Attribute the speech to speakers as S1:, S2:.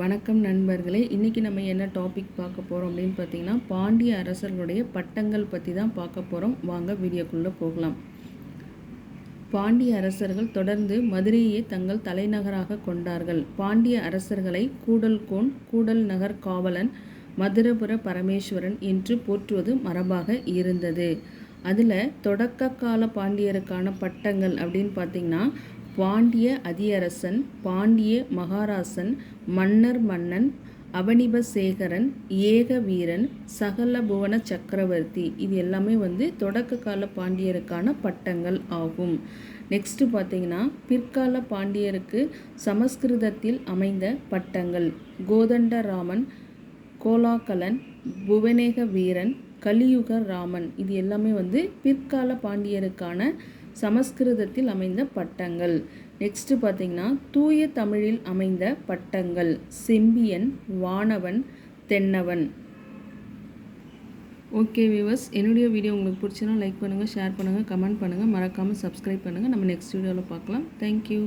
S1: வணக்கம் நண்பர்களே. இன்றைக்கி நம்ம என்ன டாபிக் பார்க்க போகிறோம் அப்படின்னு பார்த்தீங்கன்னா பாண்டிய அரசர்களுடைய பட்டங்கள் பற்றி தான் பார்க்க போகிறோம் வாங்க வீடியோக்குள்ளே போகலாம். பாண்டிய அரசர்கள் தொடர்ந்து மதுரையை தங்கள் தலைநகராக கொண்டார்கள். பாண்டிய அரசர்களை கூடல்கோன் கூடல் நகர் காவலன் மதுரபுர பரமேஸ்வரன் என்று போற்றுவது மரபாக இருந்தது. அதில் தொடக்க கால பாண்டியருக்கான பட்டங்கள் அப்படின்னு பார்த்தீங்கன்னா பாண்டிய அதியரசன் பாண்டிய மகாராசன் மன்னர் மன்னன் அவனிபசேகரன் ஏக வீரன் சகல புவன சக்கரவர்த்தி. இது எல்லாமே வந்து தொடக்க கால பாண்டியருக்கான பட்டங்கள் ஆகும். நெக்ஸ்ட்டு பார்த்தீங்கன்னா பிற்கால பாண்டியருக்கு சமஸ்கிருதத்தில் அமைந்த பட்டங்கள். கோதண்டராமன் கோலாகலன் புவனேக வீரன் கலியுக ராமன் இது எல்லாமே வந்து பிற்கால பாண்டியருக்கான சமஸ்கிருதத்தில் அமைந்த பட்டங்கள். நெக்ஸ்ட்டு பார்த்தீங்கன்னா தூய தமிழில் அமைந்த பட்டங்கள். செம்பியன் வானவன் தென்னவன். ஓகே வியூவர்ஸ் என்னுடைய வீடியோ உங்களுக்கு பிடிச்சினா லைக் பண்ணுங்கள் ஷேர் பண்ணுங்கள் கமெண்ட் பண்ணுங்கள் மறக்காமல் சப்ஸ்கிரைப் பண்ணுங்கள் நம்ம நெக்ஸ்ட் வீடியோவில் பார்க்கலாம். தேங்க்யூ